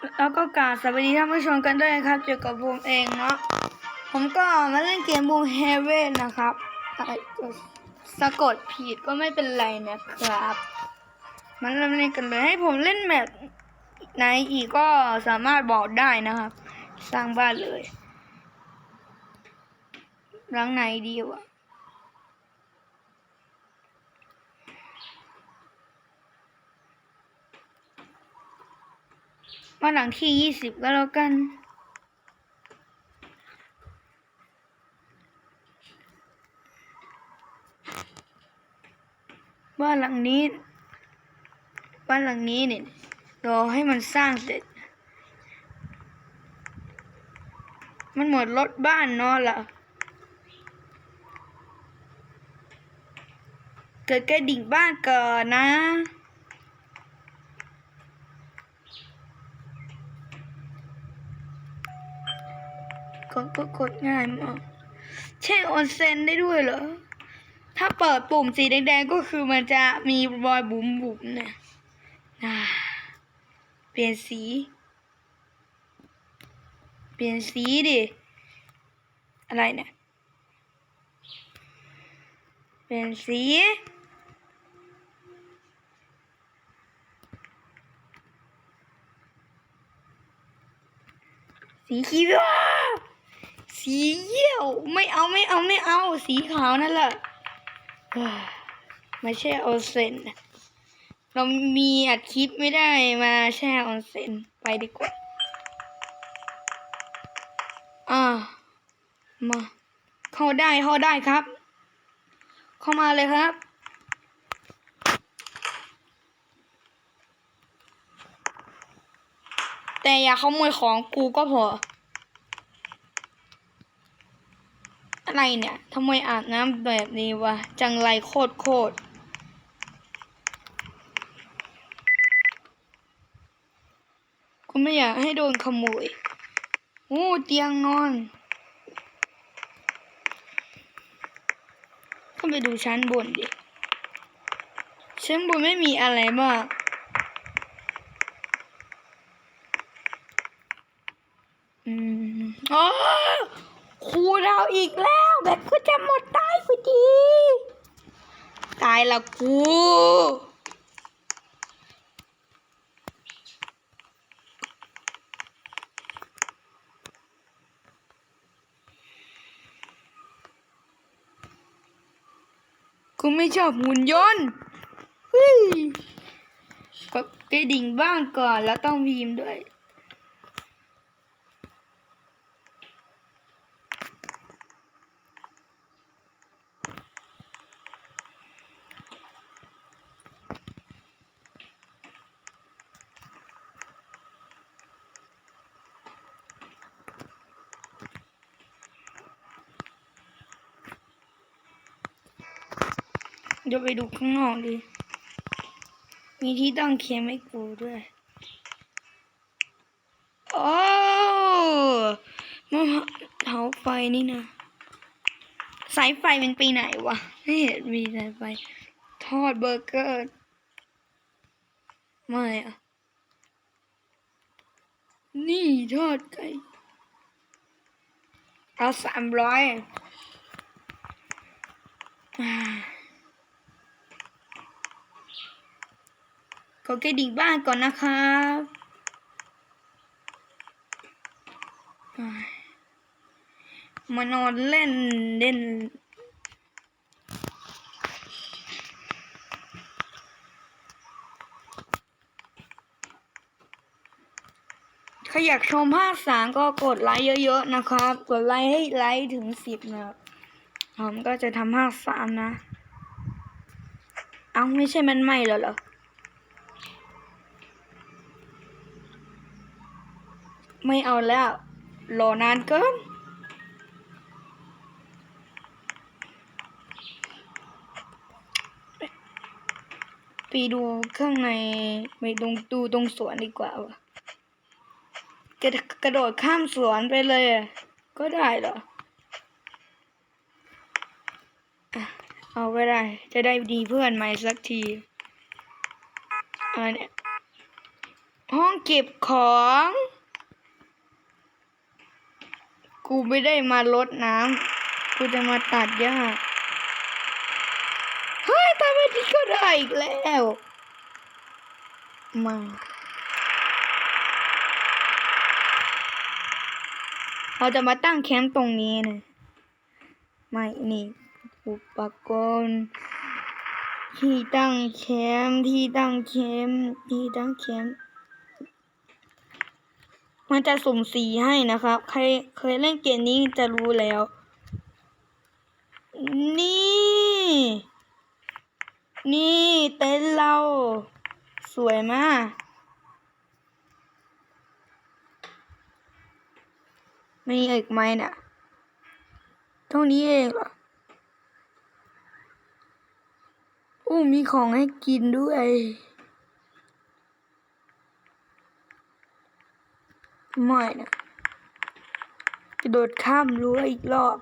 แล้วก็กาบสวัสดีท่านผู้ชมกันด้วยนะครับเกี่ยวกับบูมเองเนาะผมก็มาเล่นเกมบูมเฮเว่นนะครับอาจจะสะกดผิดก็ไม่เป็นไรนะครับมันเริ่มเล่นกันเลยให้ผมเล่นแมปไหนอีกก็สามารถบอกได้นะครับ สร้างบ้านเลย หลังไหนดีวะ มาหลังที่ยี่สิบก็แล้วกัน บ้านหลังนี้ บ้านหลังนี้เนี่ยรอให้มันสร้างเสร็จ มันหมดรถบ้านเนาะล่ะเกิดกระดิ่งบ้านก่อนนะ ดก็กดง่ายมากแช่ออนเซนได้ด้วยเหรอ ถ้าเปิดปุ่มสีแดงๆก็คือมันจะมีรอยบุ๋มบุ๋มๆเนี่ยอ่าเปลี่ยนสี เปลี่ยนสีดิ อะไรเนี่ย เปลี่ยนสีสีเขียว สีเยี่ยวไม่เอาไม่เอาไม่เอา สีขาวนั่นแหละมาแช่ออนเซ็นเรามีอัดคลิปไม่ได้มาแช่ออนเซ็นไปดีกว่า อ่า มา เข้าได้เข้าได้ครับ เข้ามาเลยครับแต่อย่าขโมยของกูก็พอ อะไรเนี่ยทำไมอาบน้ำแบบนี้วะ จังไรโคตรโคตรกูไม่อยากให้โดนขโมยโอ้เตียงนอนก็ไปดูชั้นบนดิ ชั้นบนไม่มีอะไรมากอืมอ๋อ คูเราอีกแล้วแบบกูจะหมดตายพอดี ตายละกูกูไม่ชอบหุ่นยนต์ฮ้ยก็กระดิ่งบ้างก่อนแล้วต้องพิมด้วย เดี๋ยวไปดูข้างนอกดิ มีที่ตั้งเขียนไม่กูด้วยโอ้มะเท้าไฟนี่นะ สายไฟมันไปไหนวะ ไม่เห็นมีสายไฟ ทอดเบอร์เกอร์ ไม่อะนี่ทอดไก่ เอาสามร้อยอ่า ขอกระดิ่งบ้านก่อนนะครับมานอนเล่นเล่นถ้าอยากชมภาคสามก็กดไลค์เยอะๆนะครับ กดไลค์ให้ไลค์ถึงสิบนะครับผมก็จะทำภาคสามนะ เอาไม่ใช่มันไหม้แล้วเหรอ ไม่เอาแล้วรอนานเกินไปดูข้างในไปตรงดูตรงสวนดีกว่าวะกระกระโดดข้ามสวนไปเลยอะก็ได้เหรอเอาไปได้ จะได้ดีเพื่อนใหม่สักทีอะไรเนี่ยห้องเก็บของ กูไม่ได้มารดน้ำกูจะมาตัดหญ้าเฮ้ยทำแบบนี้ก็ได้อีกแล้วมาเราจะมาตั้งแคมป์ตรงนี้นะไม่นี่ อุปกรณ์ ที่ตั้งแคมป์ที่ตั้งแคมป์ที่ตั้งแคมป์ มันจะสุ่มสีให้นะครับ ใครเคยเล่นเกมนี้จะรู้แล้ว นี่ นี่เต็นเรา สวยมากม่มีอีกไหมเนี่ยเท่านี้เองเหรออู้มีของให้กินด้วย ไม่นะกระโดดข้ามรั้วอีกรอบ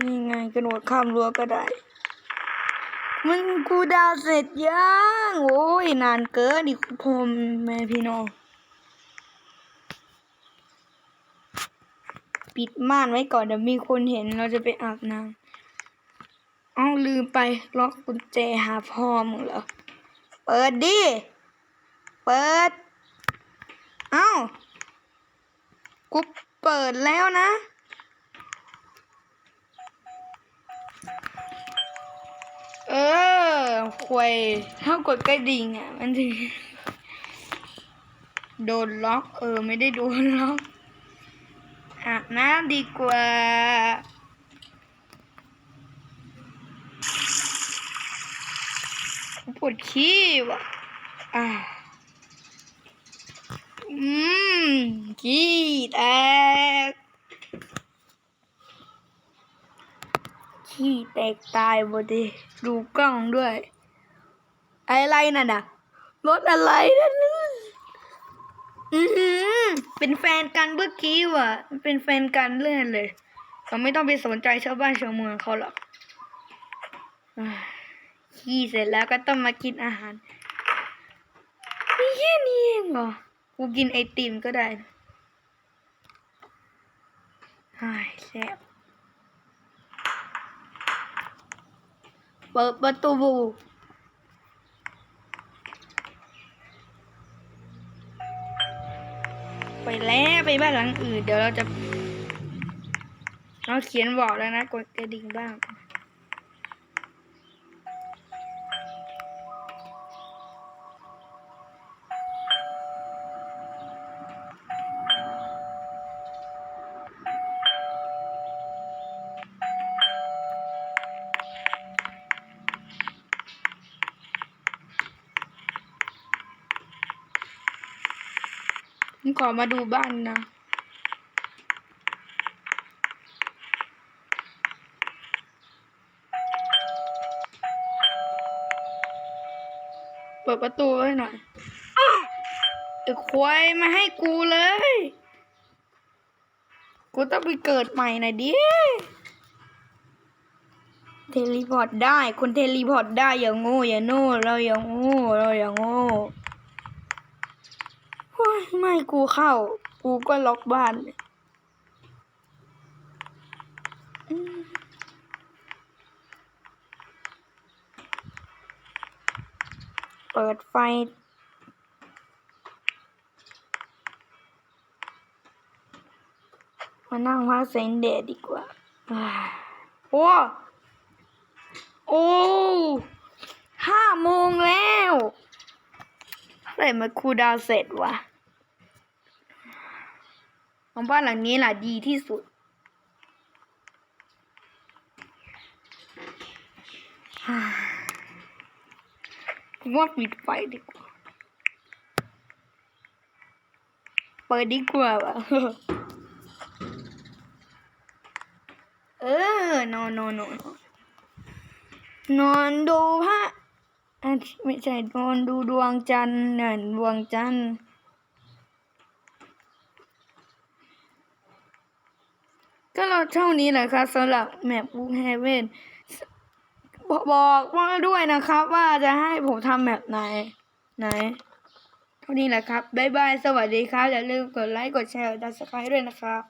นี่ไงกระโดดข้ามรั้วก็ได้ มันกูดาวเสร็จยัง โอ้ยนานเกินอีกพมแม่พี่น้อง ปิดม่านไว้ก่อนเดี๋ยวมีคนเห็นเราจะไปอาบน้ำเอาลืมไปล็อกกุญแจหาพ่อมึงเหรอ เปิดดิ เปิด อ้ากูเปิดแล้วนะ เออควยถ้ากดกระดิ่งอะ มันถึงโดนล็อก เออ ไม่ได้โดนล็อกอาบน้ำดีกว่าปวดขี้ว่ะอ่า อืมขี้แตก ขี้แตกตายหมดดิดูกล้องด้วย อะไรนั่น่ะรถอะไรนั่นอือเป็นแฟนกันเมื่อกี้ว่ะ เป็นแฟนกันเลื่อนเลย เราไม่ต้องไปสนใจชาวบ้านชาวเมืองเขาหรอกขี้เสร็จแล้วก็ต้องมากินอาหารมีแค่นี้เองเหรอ กูกินไอติมก็ได้นะไอ้ายแซ่บเปิดประตูไปแล้วไปบ้านหลังอื่น เดี๋ยวเราจะ เราเขียนบอกแล้วนะ กดกระดิ่งบ้าง ผมขอมาดูบ้านนะ เปิดประตูให้หน่อยไอ้ควายมาให้กูเลย กูต้องไปเกิดใหม่หน่อยดิ เทเลพอร์ตได้ คนเทเลพอร์ตได้ อย่างโง่ อย่าโน่ เราอย่างโง่ เราอย่างโง่ ไม่กูเข้า กูก็ล็อกบ้านเปิดไฟมานั่งพักแสงแดดดีกว่า โอ้ โอ้ห้าโมงแล้ว อะไรมาคูดาวเสร็จวะของบ้านหลังนี้แหละดีที่สุด ผมว่าปิดไฟดีกว่า เปิดดีกว่าวะเออนอนนอนนอนนอนดูพระอาทิตย์ ไม่ใช่นอนดูดวงจันทร์เนี่ยดวงจันทร์ก็เราเท่านี้แหละครับสำหรับแมปบุ๊กเฮเว่นบอกว่าด้วยนะครับ ว่าจะให้ผมทำแบบไหนไหน เท่านี้แหละครับ บ๊ายบาย สวัสดีครับ อย่าลืมกดไลค์ กดแชร์กด subscribe ด้วยนะครับ